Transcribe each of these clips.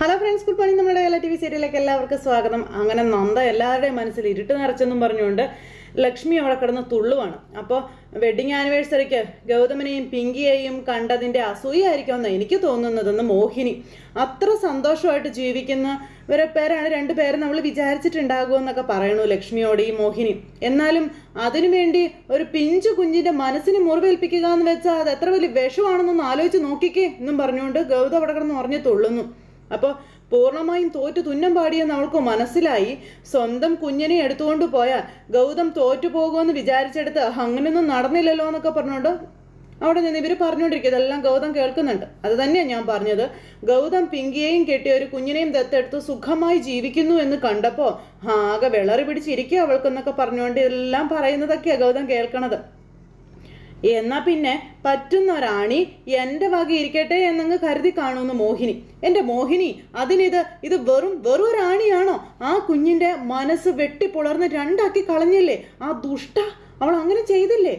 Hello friends good morning. നമ്മുടെ Kerala T V സീരിയലിലേക്ക് എല്ലാവർക്കും സ്വാഗതം. അങ്ങനെ നന്ദ എല്ലാവരുടെയും മനസ്സിൽ ഇരുട്ട് നിറച്ചെന്നും പറഞ്ഞുകൊണ്ട് ലക്ഷ്മി അവിടെ കിടന്ന് തുള്ളുവാണ്. അപ്പോൾ വെഡിങ് ആനിവേഴ്സറിക്ക് ഗൗതമനെയും പിങ്കിയെയും കണ്ടതിന്റെ അസൂയായിരിക്കുമെന്ന് എനിക്ക് തോന്നുന്നതെന്ന് മോഹിനി. അത്ര സന്തോഷമായിട്ട് ജീവിക്കുന്ന ഒരു പേരാണ് രണ്ട് പേര് നമ്മൾ വിചാരിച്ചിട്ടുണ്ടാകുമെന്നൊക്കെ പറയണു ലക്ഷ്മിയോട് ഈ മോഹിനി. എന്നാലും അതിനുവേണ്ടി ഒരു പിഞ്ചു കുഞ്ഞിന്റെ മനസ്സിന് മുറിവേൽപ്പിക്കുക എന്ന് വെച്ചാൽ അത് എത്ര വലിയ വിഷമാണെന്നൊന്ന് ആലോചിച്ച് നോക്കിക്കേ എന്നും പറഞ്ഞുകൊണ്ട് ഗൗതം അവിടെ കിടന്ന് ഉറഞ്ഞു തുള്ളുന്നു. അപ്പോൾ പൂർണമായും തോറ്റു തുന്നം പാടിയെന്ന് അവൾക്ക് മനസ്സിലായി. സ്വന്തം കുഞ്ഞിനെ എടുത്തുകൊണ്ട് പോയാൽ ഗൗതം തോറ്റു പോകുമെന്ന് വിചാരിച്ചെടുത്ത് അങ്ങനെയൊന്നും നടന്നില്ലല്ലോ എന്നൊക്കെ പറഞ്ഞുകൊണ്ട് അവിടെ നിന്ന് ഇവർ പറഞ്ഞുകൊണ്ടിരിക്കും ഇതെല്ലാം ഗൗതം കേൾക്കുന്നുണ്ട്. അത് തന്നെയാണ് ഞാൻ പറഞ്ഞത്. ഗൗതം പിങ്കിയെയും കെട്ടിയ ഒരു കുഞ്ഞിനെയും ദത്തെടുത്ത് സുഖമായി ജീവിക്കുന്നു എന്ന് കണ്ടപ്പോൾ ആകെ വിളറി പിടിച്ചിരിക്കുക അവൾക്കെന്നൊക്കെ പറഞ്ഞുകൊണ്ട് ഇതെല്ലാം പറയുന്നതൊക്കെയാണ് ഗൗതം കേൾക്കണത്. എന്നാ പിന്നെ പറ്റുന്ന ഒരാണി എന്റെ വക ഇരിക്കട്ടെ എന്നങ്ങ് കരുതി കാണുന്നു മോഹിനി. എന്റെ മോഹിനി അതിനിത് ഇത് വെറും വെറും റാണിയാണോ ആ കുഞ്ഞിന്റെ മനസ്സ് വെട്ടിപ്പുളർന്ന് രണ്ടാക്കി കളഞ്ഞില്ലേ? ആ ദുഷ്ട അവൾ അങ്ങനെ ചെയ്തില്ലേ?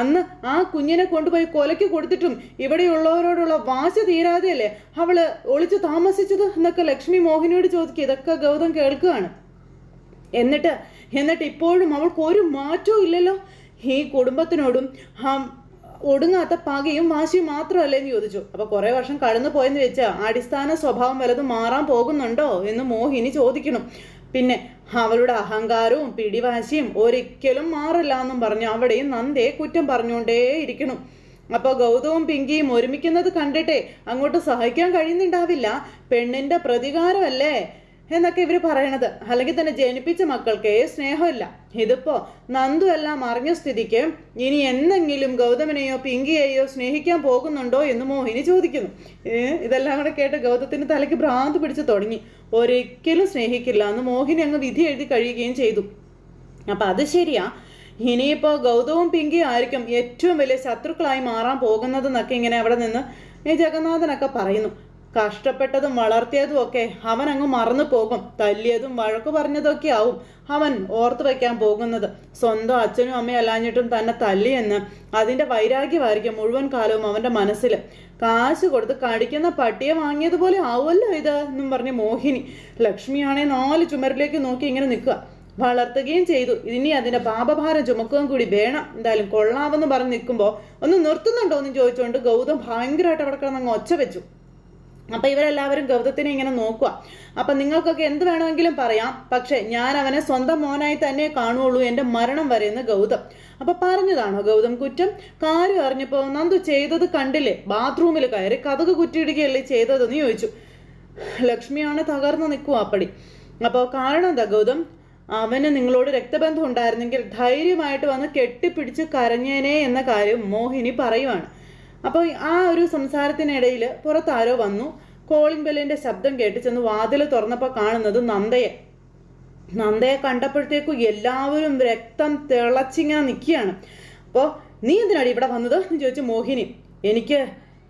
അന്ന് ആ കുഞ്ഞിനെ കൊണ്ടുപോയി കൊലയ്ക്ക് കൊടുത്തിട്ടും ഇവിടെയുള്ളവരോടുള്ള വാശ തീരാതെയല്ലേ അവൾ ഒളിച്ചു താമസിച്ചത് എന്നൊക്കെ ലക്ഷ്മി മോഹിനിയോട് ചോദിക്കുക. ഇതൊക്കെ ഗൗതം കേൾക്കുകയാണ്. എന്നിട്ട് എന്നിട്ട് ഇപ്പോഴും അവൾക്ക് ഒരു മാറ്റവും ഇല്ലല്ലോ. ഈ കുടുംബത്തിനോടും ആ ഒടുങ്ങാത്ത പകയും വാശിയും മാത്രമല്ലേ എന്ന് ചോദിച്ചു. അപ്പൊ കുറെ വർഷം കടന്നു പോയെന്ന് വെച്ചാൽ അടിസ്ഥാന സ്വഭാവം വലതും മാറാൻ പോകുന്നുണ്ടോ എന്ന് മോഹിനി ചോദിക്കണം. പിന്നെ അവളുടെ അഹങ്കാരവും പിടിവാശിയും ഒരിക്കലും മാറില്ല എന്നും പറഞ്ഞു അവിടെയും നന്ദയെ കുറ്റം പറഞ്ഞുകൊണ്ടേ ഇരിക്കണം. അപ്പോൾ ഗൗതവും പിങ്കിയും ഒരുമിക്കുന്നത് കണ്ടിട്ടേ അങ്ങോട്ട് സഹിക്കാൻ കഴിയുന്നുണ്ടാവില്ല. പെണ്ണിന്റെ പ്രതികാരമല്ലേ? എന്നൊക്കെ ഇവർ പറയണത്. അല്ലെങ്കിൽ തന്നെ ജനിപ്പിച്ച മക്കൾക്ക് സ്നേഹമില്ല. ഇതിപ്പോ നന്ദു എല്ലാം അറിഞ്ഞ സ്ഥിതിക്ക് ഇനി എന്തെങ്കിലും ഗൗതമനെയോ പിങ്കിയെയോ സ്നേഹിക്കാൻ പോകുന്നുണ്ടോ എന്ന് മോഹിനി ചോദിക്കുന്നു. ഇതെല്ലാം കൂടെ കേട്ട് ഗൗതത്തിന് തലയ്ക്ക് ഭ്രാന്ത് പിടിച്ചു തുടങ്ങി. ഒരിക്കലും സ്നേഹിക്കില്ല എന്ന് മോഹിനി അങ്ങ് വിധി എഴുതി കഴിയുകയും ചെയ്തു. അപ്പൊ അത് ശരിയാ. ഇനിയിപ്പോ ഗൗതവും പിങ്കിയും ആയിരിക്കും ഏറ്റവും വലിയ ശത്രുക്കളായി മാറാൻ പോകുന്നതെന്നൊക്കെ ഇങ്ങനെ അവിടെ നിന്ന് ജഗന്നാഥനൊക്കെ പറയുന്നു. കഷ്ടപ്പെട്ടതും വളർത്തിയതും ഒക്കെ അവൻ അങ്ങ് മറന്നു പോകും. തല്ലിയതും വഴക്കു പറഞ്ഞതൊക്കെ ആവും അവൻ ഓർത്തു വയ്ക്കാൻ പോകുന്നത്. സ്വന്തം അച്ഛനും അമ്മയും അല്ലാഞ്ഞിട്ടും തന്നെ തല്ലിയെന്ന് അതിന്റെ വൈരാഗ്യമായിരിക്കും മുഴുവൻ കാലവും അവന്റെ മനസ്സിൽ കാശ് കൊടുത്ത് കടിക്കുന്ന പട്ടിയെ വാങ്ങിയതുപോലെ ആവുമല്ലോ ഇത് എന്നും പറഞ്ഞ് മോഹിനി ലക്ഷ്മിയാണെ നാല് ചുമരിലേക്ക് നോക്കി ഇങ്ങനെ നിൽക്കുക. വളർത്തുകയും ചെയ്തു. ഇനി അതിന്റെ പാപഭാരം ചുമക്കുകയും കൂടി വേണം. എന്തായാലും കൊള്ളാമെന്ന് പറഞ്ഞ് നിൽക്കുമ്പോൾ ഒന്ന് നിർത്തുന്നുണ്ടോ എന്ന് ചോദിച്ചുകൊണ്ട് ഗൗതം ഭയങ്കരമായിട്ട് അവിടെ കിടന്നങ്ങ് ഒച്ച വെച്ചു. അപ്പൊ ഇവരെല്ലാവരും ഗൗതത്തിനെ ഇങ്ങനെ നോക്കുക. അപ്പൊ നിങ്ങൾക്കൊക്കെ എന്ത് വേണമെങ്കിലും പറയാം. പക്ഷെ ഞാൻ അവനെ സ്വന്തം മോനായി തന്നെ കാണുള്ളൂ എന്റെ മരണം വരെ എന്ന് ഗൗതം. അപ്പൊ പറഞ്ഞതാണോ ഗൗതം കുറ്റം? കാര്യം അറിഞ്ഞപ്പോ നന്ദു ചെയ്തത് കണ്ടില്ലേ? ബാത്റൂമിൽ കയറി കഥക് കുറ്റിയിടുകയല്ലേ ചെയ്തതെന്ന് ചോദിച്ചു. ലക്ഷ്മിയാണ് തകർന്നു നിൽക്കുക അപ്പടി. അപ്പോൾ കാരണം എന്താ ഗൗതം? അവന് നിങ്ങളോട് രക്തബന്ധം ഉണ്ടായിരുന്നെങ്കിൽ ധൈര്യമായിട്ട് വന്ന് കെട്ടിപ്പിടിച്ച് കരഞ്ഞേനെ എന്ന കാര്യം മോഹിനി പറയുവാണ്. അപ്പോൾ ആ ഒരു സംസാരത്തിനിടയിൽ പുറത്താരോ വന്നു. കോളിംഗ് ബെല്ലിന്റെ ശബ്ദം കേട്ട് ചെന്ന് വാതിൽ തുറന്നപ്പോൾ കാണുന്നത് നന്ദയെ. നന്ദയെ കണ്ടപ്പോഴത്തേക്കും എല്ലാവരും രക്തം തിളച്ചിങ്ങനെ നിൽക്കുകയാണ് അപ്പോൾ നീ എന്തിനാണ് ഇവിടെ വന്നത്? എന്ന് ചോദിച്ചു മോഹിനി എനിക്ക്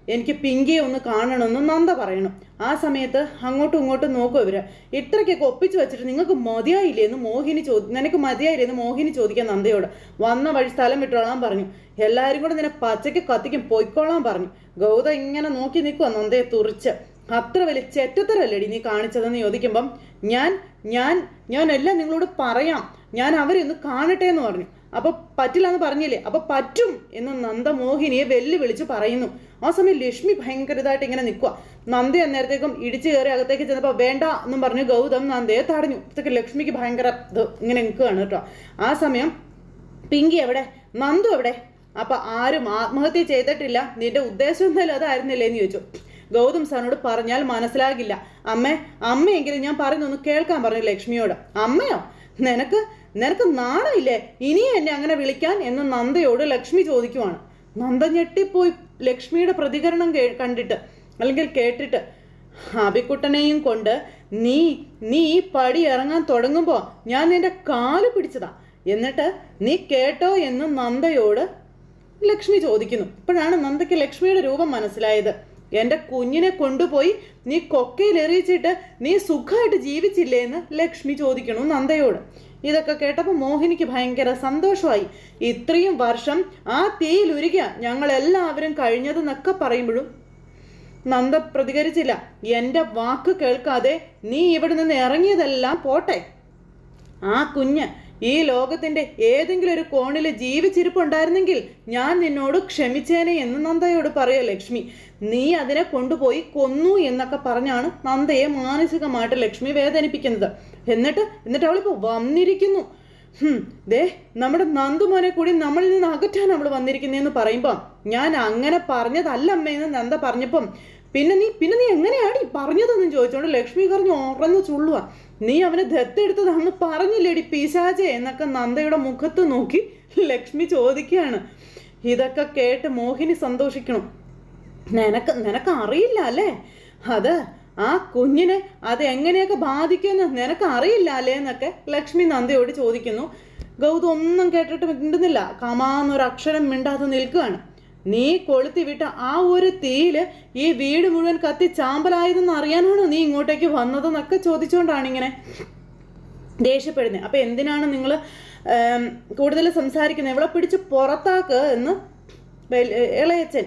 എനിക്ക് പിങ്കിയെ ഒന്ന് കാണണമെന്ന് നന്ദ പറയണം. ആ സമയത്ത് അങ്ങോട്ടും ഇങ്ങോട്ടും നോക്കും ഇവർ. ഇത്രയ്ക്കൊക്കെ ഒപ്പിച്ച് വെച്ചിട്ട് നിങ്ങൾക്ക് മതിയായില്ലേ എന്ന് മോഹിനി ചോദി നിനക്ക് മതിയായില്ലേ എന്ന് മോഹിനി ചോദിക്കാൻ നന്ദയോട്. വന്ന വഴി സ്ഥലം വിട്ടോളാൻ പറഞ്ഞു. എല്ലാവരും കൂടെ നിന്നെ പച്ചയ്ക്ക് കത്തിക്കും പൊയ്ക്കോളാൻ പറഞ്ഞു. ഗൗത ഇങ്ങനെ നോക്കി നിൽക്കുക നന്ദയെ തുറിച്ച്. അത്ര വലിയ ചെറ്റത്തരല്ലേടി നീ കാണിച്ചതെന്ന് ചോദിക്കുമ്പം ഞാൻ ഞാൻ ഞാൻ എല്ലാം നിങ്ങളോട് പറയാം. ഞാൻ അവരെ ഒന്ന് കാണട്ടെ എന്ന് പറഞ്ഞു. അപ്പൊ പറ്റില്ല എന്ന് പറഞ്ഞില്ലേ? അപ്പൊ പറ്റും എന്ന് നന്ദമോഹിനിയെ വെല്ലുവിളിച്ച് പറയുന്നു. ആ സമയം ലക്ഷ്മി ഭയങ്കരതായിട്ട് ഇങ്ങനെ നിൽക്കുക നന്ദി അന്നേരത്തേക്കും ഇടിച്ചു കയറി അകത്തേക്ക് ചെന്നപ്പോൾ വേണ്ട എന്നും പറഞ്ഞു ഗൗതം നന്ദയെ തടഞ്ഞു. ഇതൊക്കെ ലക്ഷ്മിക്ക് ഭയങ്കര ഇത് ഇങ്ങനെ നിൽക്കുകയാണ് കേട്ടോ. ആ സമയം പിങ്കി എവിടെ? നന്ദു എവിടെ? അപ്പൊ ആരും ആത്മഹത്യ ചെയ്തിട്ടില്ല. നിന്റെ ഉദ്ദേശം എന്തായാലും അതായിരുന്നില്ലേ എന്ന് ചോദിച്ചു. ഗൗതം സാറിനോട് പറഞ്ഞാൽ മനസ്സിലാകില്ല. അമ്മേ അമ്മയെങ്കിലും ഞാൻ പറയുന്നൊന്ന് കേൾക്കാൻ പറഞ്ഞു ലക്ഷ്മിയോട്. അമ്മയോ? നിനക്ക് നിനക്ക് നാണമില്ലേ? ഇനിയും എന്നെ അങ്ങനെ വിളിക്കാൻ? എന്ന് നന്ദയോട് ലക്ഷ്മി ചോദിക്കുവാണ്. നന്ദ ഞെട്ടിപ്പോയി ലക്ഷ്മിയുടെ പ്രതികരണം കണ്ടിട്ട് അല്ലെങ്കിൽ കേട്ടിട്ട് അബിക്കുട്ടനെയും കൊണ്ട് നീ നീ പടി ഇറങ്ങാൻ തുടങ്ങുമ്പോൾ ഞാൻ നിന്റെ കാൽ പിടിച്ചതാ. എന്നിട്ട് നീ കേട്ടോ എന്ന് നന്ദയോട് ലക്ഷ്മി ചോദിക്കുന്നു. ഇപ്പോഴാണ് നന്ദയ്ക്ക് ലക്ഷ്മിയുടെ രൂപം മനസ്സിലായത്. എന്റെ കുഞ്ഞിനെ കൊണ്ടുപോയി നീ കൊക്കയിൽ എറിയിച്ചിട്ട് നീ സുഖമായിട്ട് ജീവിച്ചില്ലേ എന്ന് ലക്ഷ്മി ചോദിക്കണു നന്ദയോട്. ഇതൊക്കെ കേട്ടപ്പോൾ മോഹിനിക്ക് ഭയങ്കര സന്തോഷമായി. ഇത്രയും വർഷം ആ തീയിൽ ഉരുക ഞങ്ങളെല്ലാവരും കഴിഞ്ഞതെന്നൊക്കെ പറയുമ്പോഴും. നന്ദ പ്രതികരിച്ചില്ല. എന്റെ വാക്ക് കേൾക്കാതെ നീ ഇവിടെ നിന്ന് ഇറങ്ങിയതെല്ലാം പോട്ടെ. ആ കുഞ്ഞ് ഈ ലോകത്തിന്റെ ഏതെങ്കിലും ഒരു കോണിൽ ജീവിച്ചിരിപ്പുണ്ടായിരുന്നെങ്കിൽ ഞാൻ നിന്നോട് ക്ഷമിച്ചേനെ എന്ന് നന്ദയോട് പറയുക ലക്ഷ്മി. നീ അതിനെ കൊണ്ടുപോയി കൊന്നു എന്നൊക്കെ പറഞ്ഞാണ് നന്ദയെ മാനസികമായിട്ട് ലക്ഷ്മി വേദനിപ്പിക്കുന്നത്. എന്നിട്ട് എന്നിട്ട് അവളിപ്പോൾ വന്നിരിക്കുന്നു. ദേ നമ്മുടെ നന്ദുമോനെ കൂടി നമ്മളിൽ നിന്ന് അകറ്റാൻ അവൾ വന്നിരിക്കുന്നതെന്ന് പറയുമ്പോൾ ഞാൻ അങ്ങനെ പറഞ്ഞതല്ല അമ്മയെന്ന് നന്ദ പറഞ്ഞപ്പം പിന്നെ നീ പിന്നെ നീ എങ്ങനെയാടി പറഞ്ഞതെന്ന് ചോദിച്ചോണ്ട് ലക്ഷ്മി കറിഞ്ഞ് ഉറഞ്ഞു ചുള്ളുക നീ അവനെ ദത്തെടുത്തതാണെന്ന് പറഞ്ഞില്ലേടി പിശാചെ എന്നൊക്കെ നന്ദയുടെ മുഖത്ത് നോക്കി ലക്ഷ്മി ചോദിക്കുകയാണ്. ഇതൊക്കെ കേട്ട് മോഹിനി സന്തോഷിക്കണം. നിനക്ക് നിനക്ക് അറിയില്ല അല്ലേ? അത് ആ കുഞ്ഞിനെ അത് എങ്ങനെയൊക്കെ ബാധിക്കുമെന്ന് നിനക്ക് അറിയില്ല അല്ലേ എന്നൊക്കെ ലക്ഷ്മി നന്ദയോട് ചോദിക്കുന്നു. ഗൗതം ഒന്നും കേട്ടിട്ട് മിണ്ടുന്നില്ല. കമാന്നൊരു അക്ഷരം മിണ്ടാതെ നിൽക്കുകയാണ്. നീ കൊളുത്തി വിട്ട ആ ഒരു തീയിൽ ഈ വീട് മുഴുവൻ കത്തി ചാമ്പലായതെന്ന് അറിയാനാണോ നീ ഇങ്ങോട്ടേക്ക് വന്നതെന്നൊക്കെ ചോദിച്ചുകൊണ്ടാണ് ഇങ്ങനെ ദേഷ്യപ്പെടുന്നത് അപ്പൊ എന്തിനാണ് നിങ്ങൾ കൂടുതൽ സംസാരിക്കുന്നത്? എവിടെ പിടിച്ച് പുറത്താക്ക് എന്ന് ഇളയച്ചൻ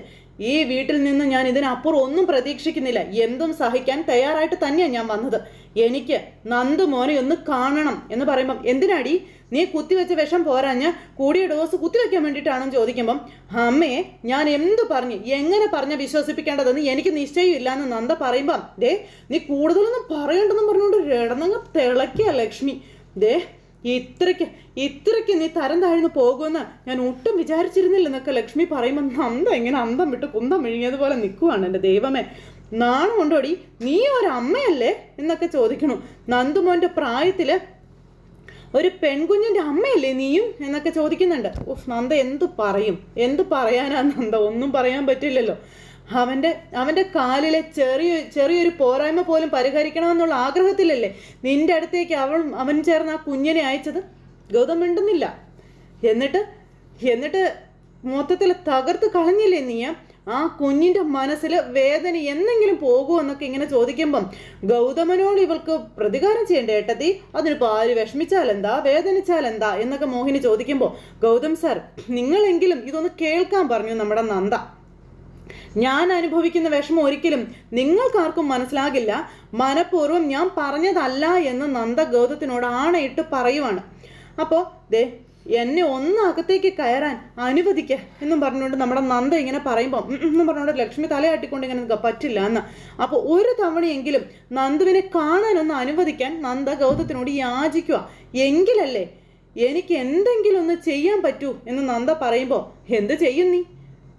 ഈ വീട്ടിൽ നിന്ന് ഞാൻ ഇതിനപ്പുറം ഒന്നും പ്രതീക്ഷിക്കുന്നില്ല. എന്തും സഹിക്കാൻ തയ്യാറായിട്ട് തന്നെയാണ് ഞാൻ വന്നത്. എനിക്ക് നന്ദു മോനെ ഒന്ന് കാണണം എന്ന് പറയുമ്പം എന്തിനാടി? നീ കുത്തിവെച്ച വിഷം പോരാഞ്ഞ് കൂടിയ ഡോസ് കുത്തിവെക്കാൻ വേണ്ടിയിട്ടാണെന്ന് ചോദിക്കുമ്പം അമ്മയെ ഞാൻ എന്ത് പറഞ്ഞു? എങ്ങനെ പറഞ്ഞ വിശ്വസിപ്പിക്കേണ്ടതെന്ന് എനിക്ക് നിശ്ചയമില്ല എന്ന് നന്ദ പറയുമ്പം ദേ നീ കൂടുതലൊന്നും പറയണ്ടെന്നും പറഞ്ഞുകൊണ്ട് ഇടന്നങ്ങ് തിളക്കിയ ലക്ഷ്മി. ദേ ഇത്രയ്ക്ക് ഇത്രയ്ക്ക് നീ തരം താഴ്ന്നു പോകുമെന്ന് ഞാൻ ഒട്ടും വിചാരിച്ചിരുന്നില്ല എന്നൊക്കെ ലക്ഷ്മി പറയുമ്പോൾ നന്ദ എങ്ങനെ അന്തം വിട്ട് കുന്തം വിഴുങ്ങിയതുപോലെ നിൽക്കുവാണ് എന്റെ ദൈവമേ. നാണം കൊണ്ടോടി നീ ഒരു അമ്മയല്ലേ എന്നൊക്കെ ചോദിക്കണു. നന്ദുമോന്റെ പ്രായത്തിൽ ഒരു പെൺകുഞ്ഞിന്റെ അമ്മയല്ലേ നീയും? എന്നൊക്കെ ചോദിക്കുന്നുണ്ട്. ഉഫ് നന്ദ എന്തു പറയും? എന്തു പറയാനാ നന്ദ? ഒന്നും പറയാൻ പറ്റില്ലല്ലോ. അവന്റെ അവന്റെ കാലിലെ ചെറിയ ചെറിയൊരു പോരായ്മ പോലും പരിഹരിക്കണമെന്നുള്ള ആഗ്രഹത്തിലല്ലേ നിന്റെ അടുത്തേക്ക് അവൾ അവൻ ചേർന്ന് ആ കുഞ്ഞിനെ അയച്ചത്? ഗൗതം മിണ്ടുന്നില്ല. എന്നിട്ട് എന്നിട്ട് മൊത്തത്തിൽ തകർത്ത് കളഞ്ഞില്ലേ നീ? ആ കുഞ്ഞിന്റെ മനസ്സിൽ വേദന എന്നെങ്കിലും പോകുമോ എന്നൊക്കെ ഇങ്ങനെ ചോദിക്കുമ്പം ഗൗതമനോട് ഇവൾക്ക് പ്രതികാരം ചെയ്യണ്ടേ ഏട്ടത്തി? അതിനിപ്പോൾ ആര് വേദനിച്ചാൽ എന്താ? എന്നൊക്കെ മോഹിനി ചോദിക്കുമ്പോൾ ഗൗതം സാർ നിങ്ങളെങ്കിലും ഇതൊന്ന് കേൾക്കാൻ പറഞ്ഞു നമ്മുടെ നന്ദ. ഞാൻ അനുഭവിക്കുന്ന വിഷമം ഒരിക്കലും നിങ്ങൾക്കാർക്കും മനസ്സിലാകില്ല. മനഃപൂർവം ഞാൻ പറഞ്ഞതല്ല എന്ന് നന്ദ ഗൗതത്തിനോട് ആണയിട്ട് പറയുവാണ്. അപ്പോൾ ദേ എന്നെ ഒന്ന് അകത്തേക്ക് കയറാൻ അനുവദിക്ക എന്നും പറഞ്ഞുകൊണ്ട് നമ്മുടെ നന്ദ ഇങ്ങനെ പറയുമ്പോൾ എന്നും പറഞ്ഞുകൊണ്ട് ലക്ഷ്മി തലയാട്ടിക്കൊണ്ട് ഇങ്ങനെ നിൽക്കുക പറ്റില്ല എന്ന്. അപ്പോൾ ഒരു തവണയെങ്കിലും നന്ദുവിനെ കാണാനൊന്ന് അനുവദിക്കാൻ നന്ദ ഗൗതത്തിനോട് യാചിക്കുക എങ്കിലല്ലേ എനിക്ക് എന്തെങ്കിലും ഒന്ന് ചെയ്യാൻ പറ്റൂ എന്ന് നന്ദ പറയുമ്പോൾ എന്ത് ചെയ്യും നീ?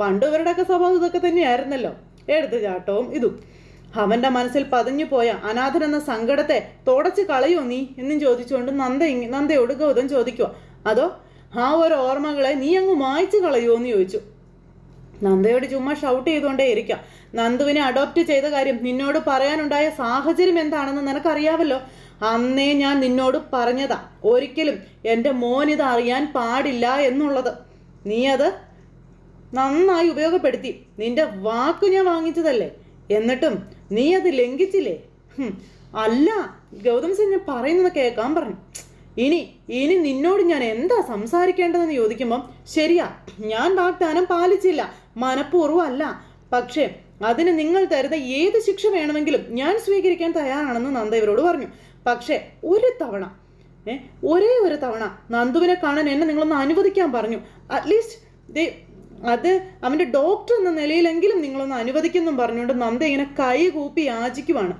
പണ്ട് ഇവരുടെയൊക്കെ സ്വഭാവം ഇതൊക്കെ തന്നെയായിരുന്നല്ലോ. എടുത്തു ചാട്ടവും ഇതും. അവന്റെ മനസ്സിൽ പതിഞ്ഞു പോയ അനാഥനെന്ന സങ്കടത്തെ തുടച്ച് കളയോ നീ? എന്നും ചോദിച്ചുകൊണ്ട് നന്ദ നന്ദയോട് ഗൗതം ചോദിക്കുക അതോ ആ ഒരു ഓർമ്മകളെ നീ അങ്ങ് മായ്ച്ചു കളയുമോ എന്ന് ചോദിച്ചു. നന്ദയോട് ചുമ്മാ ഷൗട്ട് ചെയ്തുകൊണ്ടേ ഇരിക്കാം. നന്ദുവിനെ അഡോപ്റ്റ് ചെയ്ത കാര്യം നിന്നോട് പറയാനുണ്ടായ സാഹചര്യം എന്താണെന്ന് നിനക്കറിയാവല്ലോ അന്നേ ഞാൻ നിന്നോട് പറഞ്ഞതാ. ഒരിക്കലും എന്റെ മോൻ ഇത് അറിയാൻ പാടില്ല എന്നുള്ളത്. നീ അത് നന്നായി ഉപയോഗപ്പെടുത്തി. നിന്റെ വാക്ക് ഞാൻ വാങ്ങിച്ചതല്ലേ? എന്നിട്ടും നീ അത് ലംഘിച്ചില്ലേ? അല്ല ഗൗതം സിംഗ് പറയുന്നത് കേൾക്കാൻ പറഞ്ഞു. ഇനി ഇനി നിന്നോട് ഞാൻ എന്താ സംസാരിക്കേണ്ടതെന്ന് ചോദിക്കുമ്പം ശരിയാ ഞാൻ വാഗ്ദാനം പാലിച്ചില്ല മനഃപൂർവം അല്ല പക്ഷേ അതിന് നിങ്ങൾ തരുന്ന ഏത് ശിക്ഷ വേണമെങ്കിലും ഞാൻ സ്വീകരിക്കാൻ തയ്യാറാണെന്ന് നന്ദ ഇവരോട് പറഞ്ഞു. പക്ഷേ ഒരു തവണ ഏ ഒരേ ഒരു തവണ നന്ദുവിനെ കാണാൻ എന്നെ നിങ്ങളൊന്ന് അനുവദിക്കാൻ പറഞ്ഞു. അറ്റ്ലീസ്റ്റ് ദേ അത് അവന്റെ ഡോക്ടർ എന്ന നിലയിലെങ്കിലും നിങ്ങളൊന്ന് അനുവദിക്കുന്നും പറഞ്ഞുകൊണ്ട് നന്ദ ഇങ്ങനെ കൈ കൂപ്പി യാചിക്കുവാണ്.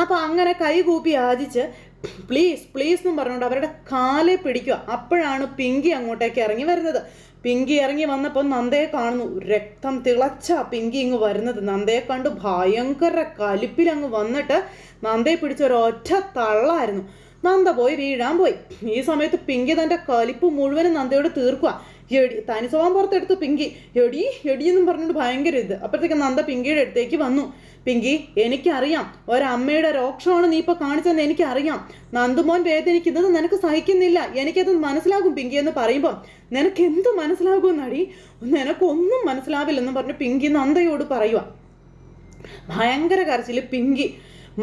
അപ്പൊ അങ്ങനെ കൈകൂപ്പി യാചിച്ച് പ്ലീസ് പ്ലീസ് എന്നും പറഞ്ഞുകൊണ്ട് അവരുടെ കാലെ പിടിക്കുക. അപ്പോഴാണ് പിങ്കി അങ്ങോട്ടേക്ക് ഇറങ്ങി വരുന്നത്. പിങ്കി ഇറങ്ങി വന്നപ്പോൾ നന്ദയെ കാണുന്നു. രക്തം തിളച്ച പിങ്കി ഇങ്ങ് വരുന്നത്. നന്ദയെ കണ്ടു ഭയങ്കര കലിപ്പിൽ അങ്ങ് വന്നിട്ട് നന്ദയെ പിടിച്ച ഒരൊറ്റ തള്ളായിരുന്നു. നന്ദ പോയി വീഴാൻ പോയി. ഈ സമയത്ത് പിങ്കി തന്റെ കലിപ്പ് മുഴുവനും നന്ദയോട് തീർക്കുക എടി തനി സ്വഭാവം പുറത്തെടുത്തു പിങ്കി. എടി എടി എന്നും പറഞ്ഞുകൊണ്ട് ഭയങ്കര ഇത്. അപ്പോഴത്തേക്ക് നന്ദ പിങ്കിയുടെ അടുത്തേക്ക് വന്നു. പിങ്കി എനിക്കറിയാം. ഒരമ്മയുടെ രോക്ഷമാണ് നീ ഇപ്പൊ കാണിച്ചതെന്ന് എനിക്കറിയാം. നന്ദുമോൻ വേദനിക്കുന്നത് നിനക്ക് സഹിക്കുന്നില്ല. എനിക്കത് മനസ്സിലാകും പിങ്കി എന്ന് പറയുമ്പോൾ നിനക്ക് എന്ത് മനസ്സിലാകുമെന്നടി? നിനക്കൊന്നും മനസ്സിലാവില്ലെന്ന് പറഞ്ഞ് പിങ്കി നന്ദയോട് പറയുക ഭയങ്കര കരച്ചിൽ. പിങ്കി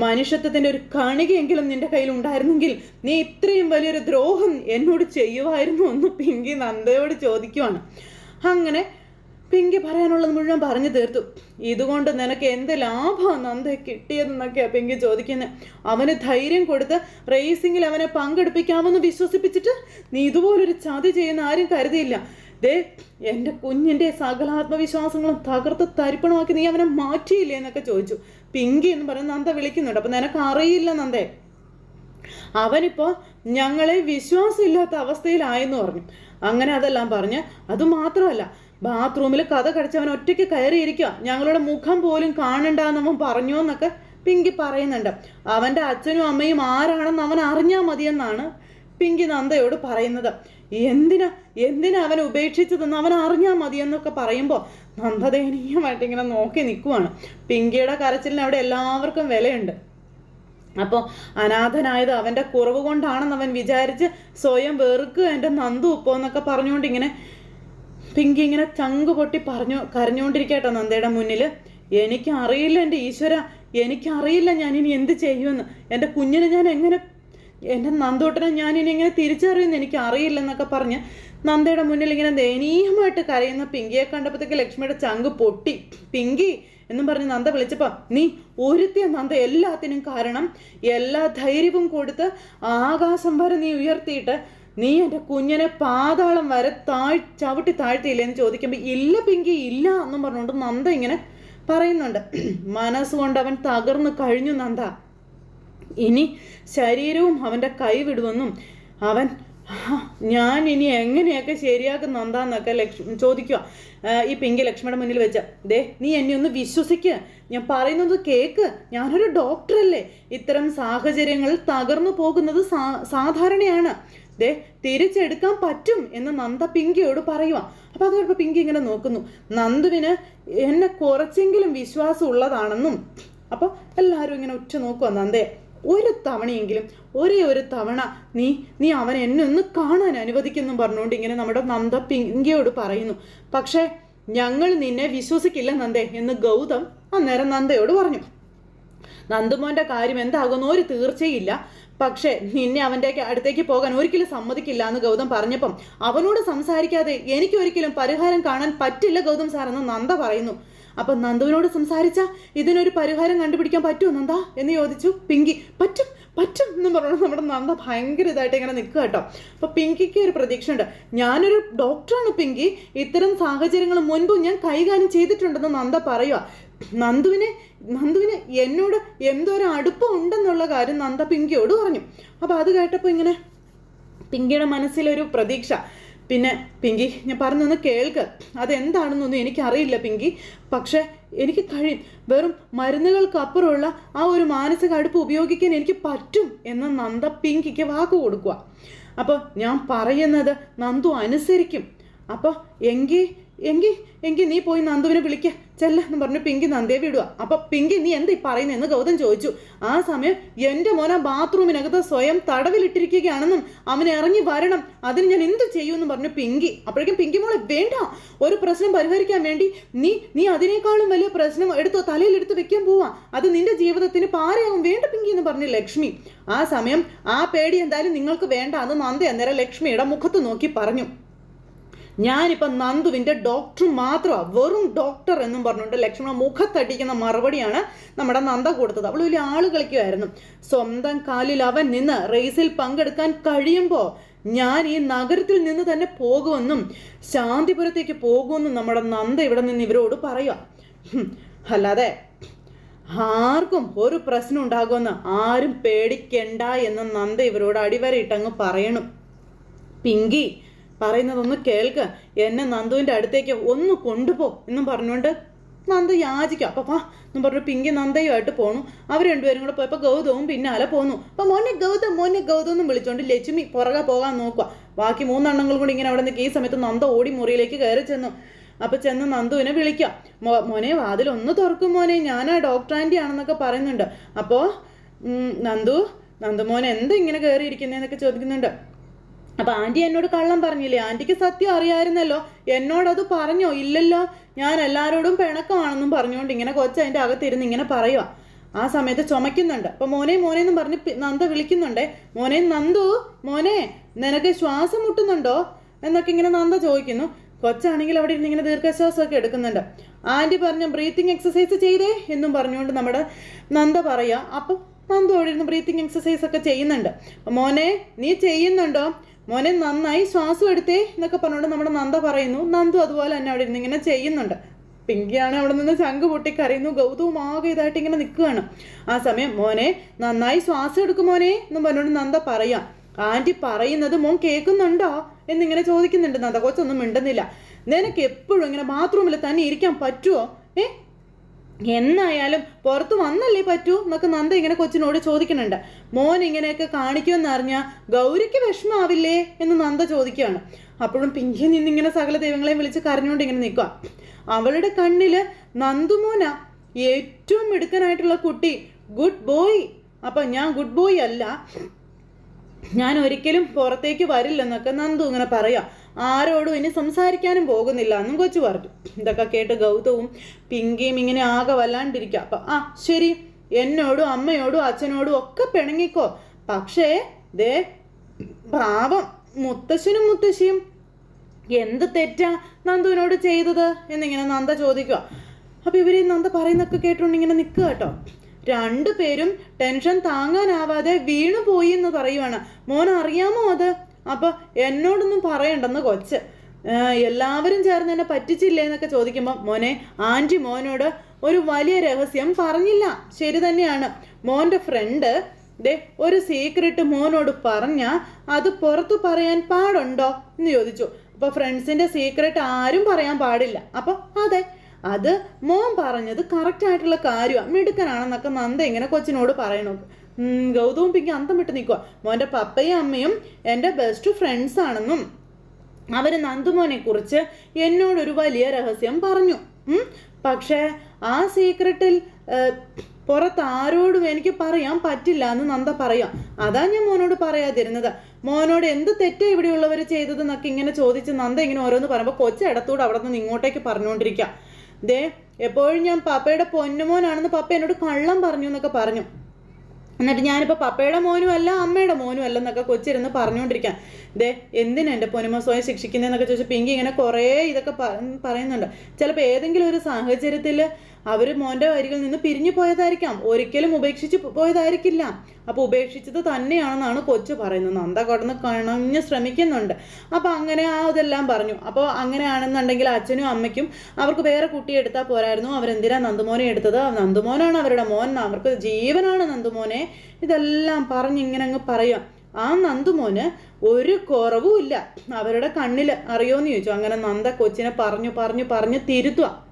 മനുഷ്യത്വത്തിന്റെ ഒരു കണികയെങ്കിലും നിന്റെ കയ്യിൽ ഉണ്ടായിരുന്നെങ്കിൽ നീ ഇത്രയും വലിയൊരു ദ്രോഹം എന്നോട് ചെയ്യുമായിരുന്നു എന്ന് പിങ്കി നന്ദയോട് ചോദിക്കുവാണ്. അങ്ങനെ പിങ്കി പറയാനുള്ളത് മുഴുവൻ പറഞ്ഞു തീർത്തു. ഇതുകൊണ്ട് നിനക്ക് എന്ത് ലാഭം നന്ദ കിട്ടിയതെന്നൊക്കെയാ പിങ്കി ചോദിക്കുന്നത് അവന് ധൈര്യം കൊടുത്ത് റേസിങ്ങിൽ അവനെ പങ്കെടുപ്പിക്കാമെന്ന് വിശ്വസിപ്പിച്ചിട്ട് നീ ഇതുപോലൊരു ചതി ചെയ്യുന്ന ആരും കരുതിയില്ല. ദേ എന്റെ കുഞ്ഞിന്റെ സകല ആത്മവിശ്വാസങ്ങളും തകർത്ത് തരിപ്പണമാക്കി നീ അവനെ മാറ്റിയില്ലേ എന്നൊക്കെ ചോദിച്ചു. പിങ്കി എന്ന് പറഞ്ഞ് നന്ദ വിളിക്കുന്നുണ്ട്. അപ്പം നിനക്ക് അറിയില്ല നന്ദേ. അവനിപ്പോൾ ഞങ്ങളെ വിശ്വാസമില്ലാത്ത അവസ്ഥയിലായെന്ന് പറഞ്ഞു. അങ്ങനെ അതെല്ലാം പറഞ്ഞ് അതുമാത്രമല്ല ബാത്റൂമിൽ കഥ കടിച്ചവൻ ഒറ്റയ്ക്ക് കയറിയിരിക്കുക ഞങ്ങളുടെ മുഖം പോലും കാണണ്ടെന്നവൻ പറഞ്ഞു എന്നൊക്കെ പിങ്കി പറയുന്നുണ്ട്. അവന്റെ അച്ഛനും അമ്മയും ആരാണെന്ന് അവൻ അറിഞ്ഞാൽ മതിയെന്നാണ് പിങ്കി നന്ദയോട് പറയുന്നത്. എന്തിനാ? എന്തിനാ അവൻ ഉപേക്ഷിച്ചതെന്ന് അവൻ അറിഞ്ഞാൽ മതിയെന്നൊക്കെ പറയുമ്പോൾ നന്ദദയനീയമായിട്ട് ഇങ്ങനെ നോക്കി നിൽക്കുവാണ് പിങ്കിയുടെ കരച്ചിലിന് അവിടെ എല്ലാവർക്കും വിലയുണ്ട്. അപ്പോൾ അനാഥനായത് അവന്റെ കുറവ് കൊണ്ടാണെന്ന് അവൻ വിചാരിച്ച് സ്വയം വെറുക്കുക എന്റെ നന്ദു ഉപ്പോ എന്നൊക്കെ പറഞ്ഞുകൊണ്ട് ഇങ്ങനെ പിങ്കി ഇങ്ങനെ ചങ്ക് പൊട്ടി പറഞ്ഞു കരഞ്ഞുകൊണ്ടിരിക്കട്ടോ നന്ദയുടെ മുന്നിൽ എനിക്കറിയില്ല എന്റെ ഈശ്വര എനിക്കറിയില്ല ഞാൻ ഇനി എന്ത് ചെയ്യുമെന്ന്. എന്റെ കുഞ്ഞിനെ ഞാൻ എങ്ങനെ എന്റെ നന്ദോട്ടനെ ഞാൻ ഇനി എങ്ങനെ തിരിച്ചറിയുമെന്ന് എനിക്ക് അറിയില്ലെന്നൊക്കെ പറഞ്ഞ് നന്ദയുടെ മുന്നിൽ ഇങ്ങനെ ദയനീയമായിട്ട് കരയുന്ന പിങ്കിയെ കണ്ടപ്പോഴത്തേക്ക് ലക്ഷ്മിയുടെ ചങ്ക് പൊട്ടി. പിങ്കി എന്നും പറഞ്ഞ് നന്ദ വിളിച്ചപ്പോൾ നീ ഒരുത്തിയ നന്ദ എല്ലാത്തിനും കാരണം എല്ലാ ധൈര്യവും കൊടുത്ത് ആകാശം വരെ നീ ഉയർത്തിയിട്ട് നീ എന്റെ കുഞ്ഞിനെ പാതാളം വരെ താഴ് ചവിട്ടി താഴ്ത്തിയില്ലേ എന്ന് ചോദിക്കുമ്പോൾ ഇല്ല പിങ്കി ഇല്ല എന്നും പറഞ്ഞുകൊണ്ട് നന്ദ ഇങ്ങനെ പറയുന്നുണ്ട്. മനസ്സുകൊണ്ട് അവൻ തകർന്നു കഴിഞ്ഞു നന്ദ. ഇനി ശരീരവും അവന്റെ കൈവിടുമെന്നും അവൻ ഞാൻ ഇനി എങ്ങനെയൊക്കെ ശരിയാക്കും നന്ദാന്നൊക്കെ ലക്ഷ്മി ചോദിക്കുക ഈ പിങ്കി ലക്ഷ്മിയുടെ മുന്നിൽ വെച്ച ദേ നീ എന്നെ ഒന്ന് വിശ്വസിക്കുക ഞാൻ പറയുന്നത് കേക്ക്. ഞാനൊരു ഡോക്ടറല്ലേ. ഇത്തരം സാഹചര്യങ്ങൾ തകർന്നു പോകുന്നത് സാധാരണയാണ്. ദേ തിരിച്ചെടുക്കാൻ പറ്റും എന്ന് നന്ദ പിങ്കിയോട് പറയുക അപ്പോൾ അത് പിങ്കി ഇങ്ങനെ നോക്കുന്നു. നന്ദുവിന് എന്നെ കുറച്ചെങ്കിലും വിശ്വാസം ഉള്ളതാണെന്നും. അപ്പോൾ എല്ലാവരും ഇങ്ങനെ ഉറ്റു നോക്കുക നന്ദേ ഒരു തവണയെങ്കിലും ഒരേ ഒരു തവണ നീ നീ അവൻ എന്നെ ഒന്ന് കാണാൻ അനുവദിക്കുന്നു പറഞ്ഞുകൊണ്ട് ഇങ്ങനെ നമ്മുടെ നന്ദ പിങ്കിയോട് പറയുന്നു. പക്ഷേ ഞങ്ങൾ നിന്നെ വിശ്വസിക്കില്ല നന്ദേ എന്ന് ഗൗതം അന്നേരം നന്ദയോട് പറഞ്ഞു. നന്ദുമോന്റെ കാര്യം എന്താകുന്നോ ഒരു തീർച്ചയില്ല പക്ഷേ നിന്നെ അവന്റെ അടുത്തേക്ക് പോകാൻ ഒരിക്കലും സമ്മതിക്കില്ല എന്ന് ഗൗതം പറഞ്ഞപ്പം അവനോട് സംസാരിക്കാതെ എനിക്ക് ഒരിക്കലും പരിഹാരം കാണാൻ പറ്റില്ല ഗൗതം സാർ എന്ന് നന്ദ പറയുന്നു. അപ്പൊ നന്ദുവിനോട് സംസാരിച്ച ഇതിനൊരു പരിഹാരം കണ്ടുപിടിക്കാൻ പറ്റുമോ നന്ദ? എന്ന് ചോദിച്ചു. പിങ്കി പറ്റും പറ്റും എന്ന് പറഞ്ഞു നമ്മുടെ നന്ദ ഭയങ്കര ഇതായിട്ട് ഇങ്ങനെ നിൽക്കുക കേട്ടോ. അപ്പൊ പിങ്കിക്ക് ഒരു പ്രതീക്ഷ ഉണ്ട് ഞാനൊരു ഡോക്ടറാണ് പിങ്കി. ഇത്തരം സാഹചര്യങ്ങൾ മുൻപും ഞാൻ കൈകാര്യം ചെയ്തിട്ടുണ്ടെന്ന് നന്ദ പറയുക നന്ദുവിനെ നന്ദുവിന് എന്നോട് എന്തോരം അടുപ്പം ഉണ്ടെന്നുള്ള കാര്യം നന്ദ പിങ്കിയോട് പറഞ്ഞു. അപ്പൊ അത് കേട്ടപ്പോൾ ഇങ്ങനെ പിങ്കിയുടെ മനസ്സിലൊരു പ്രതീക്ഷ. പിന്നെ പിങ്കി ഞാൻ പറഞ്ഞൊന്ന് കേൾക്ക്. അതെന്താണെന്നൊന്നും എനിക്കറിയില്ല പിങ്കി. പക്ഷേ എനിക്ക് കഴിയും വെറും മരുന്നുകൾക്കപ്പുറമുള്ള ആ ഒരു മാനസിക അടുപ്പ് ഉപയോഗിക്കാൻ എനിക്ക് പറ്റും എന്ന് നന്ദ പിങ്കിക്ക് വാക്ക് കൊടുക്കുക അപ്പോൾ ഞാൻ പറയുന്നത് നന്ദു അനുസരിക്കും. അപ്പോൾ എങ്കിൽ എങ്കിൽ എങ്കിൽ നീ പോയി നന്ദുവിനെ വിളിക്ക. ചെല്ല എന്ന് പറഞ്ഞു പിങ്കി നന്ദയെ വിടുക അപ്പൊ പിങ്കി നീ എന്താ പറയുന്നതെന്ന് ഗൗതം ചോദിച്ചു. ആ സമയം എന്റെ മോന ബാത്റൂമിനകത്ത് സ്വയം തടവിലിട്ടിരിക്കുകയാണെന്നും അവനെ ഇറങ്ങി വരണം. അതിന് ഞാൻ എന്ത് ചെയ്യുമെന്ന് പറഞ്ഞു പിങ്കി. അപ്പോഴേക്കും പിങ്കി മോളെ വേണ്ട. ഒരു പ്രശ്നം പരിഹരിക്കാൻ വേണ്ടി നീ നീ അതിനേക്കാളും വലിയ പ്രശ്നം എടുത്തോ തലയിൽ എടുത്ത് വെക്കാൻ പോവാ. അത് നിന്റെ ജീവിതത്തിന് പാരയാവും. വേണ്ട പിങ്കി എന്ന് പറഞ്ഞു ലക്ഷ്മി. ആ സമയം ആ പേടി എന്തായാലും നിങ്ങൾക്ക് വേണ്ട അത് നന്ദി അന്നേരം ലക്ഷ്മിയുടെ മുഖത്ത് നോക്കി പറഞ്ഞു. ഞാനിപ്പം നന്ദുവിന്റെ ഡോക്ടർ മാത്രമാണ് വെറും ഡോക്ടർ എന്നും പറഞ്ഞുകൊണ്ട് ലക്ഷ്മണ മുഖത്തടിക്കുന്ന മറുപടിയാണ് നമ്മുടെ നന്ദ കൊടുത്തത്. അവൾ വലിയ ആൾ കളിക്കുമായിരുന്നു സ്വന്തം കാലിൽ അവൻ നിന്ന് റേസിൽ പങ്കെടുക്കാൻ കഴിയുമ്പോൾ ഞാൻ ഈ നഗരത്തിൽ നിന്ന് തന്നെ പോകുമെന്നും ശാന്തിപുരത്തേക്ക് പോകുമെന്നും നമ്മുടെ നന്ദ ഇവിടെ നിന്ന് ഇവരോട് പറയുക അല്ലാതെ ആർക്കും ഒരു പ്രശ്നം ഉണ്ടാകുമെന്ന് ആരും പേടിക്കണ്ട എന്ന് നന്ദ ഇവരോട് അടിവരയിട്ടങ്ങ് പറയണം. പിങ്കി പറയുന്നതൊന്ന് കേൾക്ക്. എന്നെ നന്ദുവിന്റെ അടുത്തേക്ക് ഒന്ന് കൊണ്ടുപോ എന്നും പറഞ്ഞുകൊണ്ട് നന്ദു യാചിക്കാം. അപ്പം വാ എന്നും പറഞ്ഞു പിങ്കി നന്ദയുമായിട്ട് പോണു. അവർ രണ്ടുപേരും കൂടെ പോയപ്പോൾ ഗൗതവും പിന്നാലെ പോന്നു. അപ്പം മോനെ ഗൗതം മോനെ ഗൗതം എന്നും വിളിച്ചുകൊണ്ട് ലക്ഷ്മി പുറകെ പോകാൻ നോക്കുക ബാക്കി മൂന്നെണ്ണങ്ങളും കൂടി ഇങ്ങനെ അവിടെ നിൽക്കുക ഈ സമയത്ത് നന്ദ ഓടി മുറിയിലേക്ക് കയറി ചെന്നു. അപ്പം ചെന്ന് നന്ദുവിനെ വിളിക്കാം. മോ മോനെ വാതിലൊന്ന് തുറക്കും മോനെ. ഞാനാ ഡോക്ടർ ആന്റി ആണെന്നൊക്കെ പറയുന്നുണ്ട്. അപ്പോൾ നന്ദു നന്ദു മോനെ എന്താ ഇങ്ങനെ കയറിയിരിക്കുന്നതെന്നൊക്കെ ചോദിക്കുന്നുണ്ട്. അപ്പൊ ആന്റി എന്നോട് കള്ളം പറഞ്ഞില്ലേ? ആന്റിക്ക് സത്യം അറിയായിരുന്നല്ലോ. എന്നോടത് പറഞ്ഞോ? ഇല്ലല്ലോ. ഞാൻ എല്ലാവരോടും പിണക്കമാണെന്നും പറഞ്ഞുകൊണ്ട് ഇങ്ങനെ കൊച്ച അതിന്റെ അകത്തിരുന്ന് ഇങ്ങനെ പറയുക ആ സമയത്ത് ചുമക്കുന്നുണ്ട് അപ്പൊ മോനെ മോനെ എന്നും പറഞ്ഞ് നന്ദ വിളിക്കുന്നുണ്ടേ. മോനെ നന്ദു മോനെ നിനക്ക് ശ്വാസം മുട്ടുന്നുണ്ടോ? എന്നൊക്കെ ഇങ്ങനെ നന്ദ ചോദിക്കുന്നു. കൊച്ചാണെങ്കിൽ അവിടെ ഇരുന്ന് ഇങ്ങനെ ദീർഘശ്വാസമൊക്കെ എടുക്കുന്നുണ്ട്. ആന്റി പറഞ്ഞ ബ്രീത്തിങ് എക്സസൈസ് ചെയ്തേ എന്നും പറഞ്ഞുകൊണ്ട് നമ്മുടെ നന്ദ പറയാ അപ്പം നന്ദു അവിടെ ഇരുന്ന് ബ്രീത്തിങ് എക്സസൈസ് ഒക്കെ ചെയ്യുന്നുണ്ട്. മോനെ നീ ചെയ്യുന്നുണ്ടോ? മോനെ നന്നായി ശ്വാസം എടുത്തേ എന്നൊക്കെ പറഞ്ഞുകൊണ്ട് നമ്മുടെ നന്ദ പറയുന്നു. നന്ദു അതുപോലെ തന്നെ അവിടെ ഇരുന്ന് ഇങ്ങനെ ചെയ്യുന്നുണ്ട്. പിങ്കിയാണ് അവിടെ നിന്ന് ശംഖ് പൊട്ടി കരയുന്നു ഗൗതവും ആകെ ഇതായിട്ട് ഇങ്ങനെ നിൽക്കുകയാണ്. ആ സമയം മോനെ നന്നായി ശ്വാസം എടുക്കും മോനെ എന്നും പറഞ്ഞുകൊണ്ട് നന്ദ പറയാം. ആന്റി പറയുന്നത് മോൻ കേൾക്കുന്നുണ്ടോ എന്നിങ്ങനെ ചോദിക്കുന്നുണ്ട്. നന്ദ കൊച്ചൊന്നും മിണ്ടുന്നില്ല. നിനക്ക് എപ്പോഴും ഇങ്ങനെ ബാത്റൂമിൽ തന്നെ ഇരിക്കാൻ പറ്റുമോ ഏ? എന്നായാലും പുറത്ത് വന്നല്ലേ പറ്റൂ എന്നൊക്കെ നന്ദ ഇങ്ങനെ കൊച്ചിനോട് ചോദിക്കുന്നുണ്ട്. മോൻ ഇങ്ങനെയൊക്കെ കാണിക്കുമെന്ന് ഗൗരിക്ക് വിഷമാവില്ലേ എന്ന് നന്ദ ചോദിക്കുകയാണ്. അപ്പോഴും പിങ്കി നിന്നിങ്ങനെ സകല ദൈവങ്ങളെയും വിളിച്ച് കരഞ്ഞുകൊണ്ട് ഇങ്ങനെ നിൽക്കുക. അവളുടെ കണ്ണിൽ നന്ദുമോന ഏറ്റവും മിടുക്കനായിട്ടുള്ള കുട്ടി ഗുഡ് ബോയ് അപ്പൊ ഞാൻ ഗുഡ് ബോയ് അല്ല. ഞാൻ ഒരിക്കലും പുറത്തേക്ക് വരില്ലെന്നൊക്കെ നന്ദു ഇങ്ങനെ പറയാം. ആരോടും ഇനി സംസാരിക്കാനും പോകുന്നില്ല എന്നും കൊച്ചു പറഞ്ഞു. ഇതൊക്കെ കേട്ട് ഗൗതവും പിങ്കിയും ഇങ്ങനെ ആകെ വല്ലാണ്ടിരിക്കുക അപ്പൊ ആ ശരി. എന്നോടും അമ്മയോടും അച്ഛനോടും ഒക്കെ പിണങ്ങിക്കോ. പക്ഷേ ദേ പാവം മുത്തശ്ശനും മുത്തശ്ശിയും. എന്ത് തെറ്റാ നന്ദുവിനോട് ചെയ്തത്? എന്നിങ്ങനെ നന്ദ ചോദിക്കുക. അപ്പൊ ഇവർ നന്ദ പറയുന്നൊക്കെ കേട്ടുകൊണ്ട് ഇങ്ങനെ നിൽക്കുക കേട്ടോ. രണ്ടുപേരും ടെൻഷൻ താങ്ങാനാവാതെ വീണു പോയി എന്ന് പറയുവാണ്. മോൻ അറിയാമോ അത്? അപ്പൊ എന്നോടൊന്നും പറയണ്ടെന്ന് കൊച്ച്. എല്ലാവരും ചേർന്ന് എന്നെ പറ്റിച്ചില്ലേ എന്നൊക്കെ ചോദിക്കുമ്പോൾ മോനെ ആന്റി മോനോട് ഒരു വലിയ രഹസ്യം പറഞ്ഞില്ല. ശരി തന്നെയാണ്. മോന്റെ ഫ്രണ്ട് ദേ ഒരു സീക്രട്ട് മോനോട് പറഞ്ഞ അത് പുറത്തു പറയാൻ പാടുണ്ടോ? എന്ന് ചോദിച്ചു. അപ്പൊ ഫ്രണ്ട്സിന്റെ സീക്രട്ട് ആരും പറയാൻ പാടില്ല. അപ്പോൾ അതെ അത് മോൻ പറഞ്ഞത് കറക്റ്റ് ആയിട്ടുള്ള കാര്യമാണ് മിടുക്കനാണെന്നൊക്കെ നന്ദ ഇങ്ങനെ കൊച്ചിനോട് പറയണു. ഗൗതവും പിങ്കി അന്തം വിട്ട് നിൽക്കുക മോന്റെ പപ്പയും അമ്മയും എന്റെ ബെസ്റ്റ് ഫ്രണ്ട്സ് ആണെന്നും അവർ നന്ദുമോനെ കുറിച്ച് എന്നോടൊരു വലിയ രഹസ്യം പറഞ്ഞു. പക്ഷേ ആ സീക്രട്ടിൽ പുറത്ത് ആരോടും എനിക്ക് പറയാൻ പറ്റില്ല എന്ന് നന്ദ പറയാം. അതാ ഞാൻ മോനോട് പറയാതിരുന്നത്. മോനോട് എന്ത് തെറ്റാ ഇവിടെയുള്ളവർ ചെയ്തതെന്നൊക്കെ ഇങ്ങനെ ചോദിച്ച് നന്ദ ഇങ്ങനെ ഓരോന്ന് പറയുമ്പോൾ കൊച്ചു ഇടത്തൂടെ അവിടെ നിന്ന് ഇങ്ങോട്ടേക്ക് പറഞ്ഞുകൊണ്ടിരിക്കുക ദേ എപ്പോഴും ഞാൻ പപ്പയുടെ പൊന്നുമോനാണെന്ന് പപ്പ എന്നോട് കള്ളം പറഞ്ഞു എന്നൊക്കെ പറഞ്ഞു. എന്നിട്ട് ഞാനിപ്പോൾ പപ്പയുടെ മോനും അല്ല അമ്മയുടെ മോനും അല്ല എന്നൊക്കെ കൊച്ചിരുന്ന് പറഞ്ഞുകൊണ്ടിരിക്കാൻ ദേ എന്തിനാ എന്റെ പൊന്നുമോ സ്വയം ശിക്ഷിക്കുന്നതെന്നൊക്കെ ചോദിച്ചാൽ പിങ്കി ഇങ്ങനെ കുറേ ഇതൊക്കെ പറയുന്നുണ്ട്. ചിലപ്പോൾ ഏതെങ്കിലും ഒരു സാഹചര്യത്തിൽ അവർ മോന്റെ വരികളിൽ നിന്ന് പിരിഞ്ഞു പോയതായിരിക്കാം. ഒരിക്കലും ഉപേക്ഷിച്ച് പോയതായിരിക്കില്ല. അപ്പോൾ ഉപേക്ഷിച്ചത് തന്നെയാണെന്നാണ് കൊച്ചു പറയുന്നത്. നന്ദ കടന്ന് കണഞ്ഞ് ശ്രമിക്കുന്നുണ്ട്. അപ്പോൾ അങ്ങനെ ആ ഇതെല്ലാം പറഞ്ഞു. അപ്പോൾ അങ്ങനെയാണെന്നുണ്ടെങ്കിൽ അച്ഛനും അമ്മയ്ക്കും അവർക്ക് വേറെ കുട്ടിയെ എടുത്താൽ പോരായിരുന്നു. അവരെന്തിനാ നന്ദുമോനെ എടുത്തത്? നന്ദുമോനാണ് അവരുടെ മോൻ. അവർക്ക് ജീവനാണ് നന്ദുമോനെ. ഇതെല്ലാം പറഞ്ഞ് ഇങ്ങനെ അങ്ങ് പറയാം ആ നന്ദുമോന് ഒരു കുറവുമില്ല. അവരുടെ കണ്ണിൽ അറിയോന്ന് ചോദിച്ചു. അങ്ങനെ നന്ദ കൊച്ചിനെ പറഞ്ഞു പറഞ്ഞു പറഞ്ഞു തിരുത്തുക.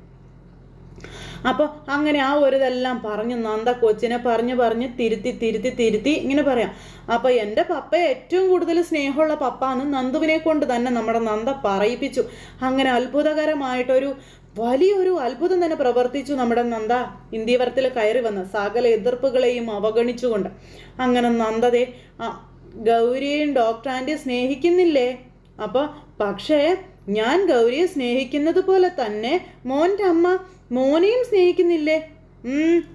അപ്പോൾ അങ്ങനെ ആ ഒരു ഇതെല്ലാം പറഞ്ഞു നന്ദ കൊച്ചിനെ പറഞ്ഞു പറഞ്ഞ് തിരുത്തി തിരുത്തി തിരുത്തി ഇങ്ങനെ പറയാം. അപ്പോൾ എന്റെ പപ്പ ഏറ്റവും കൂടുതൽ സ്നേഹമുള്ള പപ്പ എന്ന് നന്ദുവിനെ കൊണ്ട് തന്നെ നമ്മുടെ നന്ദ പറയിപ്പിച്ചു. അങ്ങനെ അത്ഭുതകരമായിട്ടൊരു വലിയൊരു അത്ഭുതം തന്നെ പ്രവർത്തിച്ചു നമ്മുടെ നന്ദ. ഇന്ത്യവരത്തിൽ കയറി വന്ന സകല എതിർപ്പുകളെയും അവഗണിച്ചുകൊണ്ട്. അങ്ങനെ നന്ദതെ ഗൗരിയെയും ഡോക്ടർ ആന്റിയെ സ്നേഹിക്കുന്നില്ലേ? അപ്പോൾ പക്ഷേ ഞാൻ ഗൗരിയെ സ്നേഹിക്കുന്നത് പോലെ തന്നെ മോന്റെ അമ്മ മോനെയും സ്നേഹിക്കുന്നില്ലേ?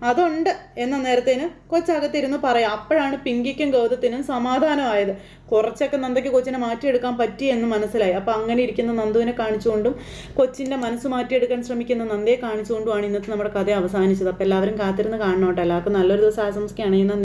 അതുണ്ട്. എന്ന നേരത്തേന് കൊച്ചകത്തിരുന്ന് പറയാം. അപ്പോഴാണ് പിങ്കിക്കും ഗൗതത്തിനും സമാധാനമായത്. കുറച്ചൊക്കെ നന്ദയ്ക്ക് കൊച്ചിനെ മാറ്റിയെടുക്കാൻ പറ്റി എന്ന് മനസ്സിലായി. അപ്പം അങ്ങനെ ഇരിക്കുന്ന നന്ദുവിനെ കാണിച്ചുകൊണ്ടും കൊച്ചിന്റെ മനസ്സ് മാറ്റിയെടുക്കാൻ ശ്രമിക്കുന്ന നന്ദയെ കാണിച്ചുകൊണ്ടുമാണ് ഇന്നത്തെ നമ്മുടെ കഥ അവസാനിച്ചത്. അപ്പം എല്ലാവരും കാത്തിരുന്ന് കാണണം കേട്ടോ എല്ലാവർക്കും നല്ലൊരു ദിവസം ആശംസിക്കുകയാണ്.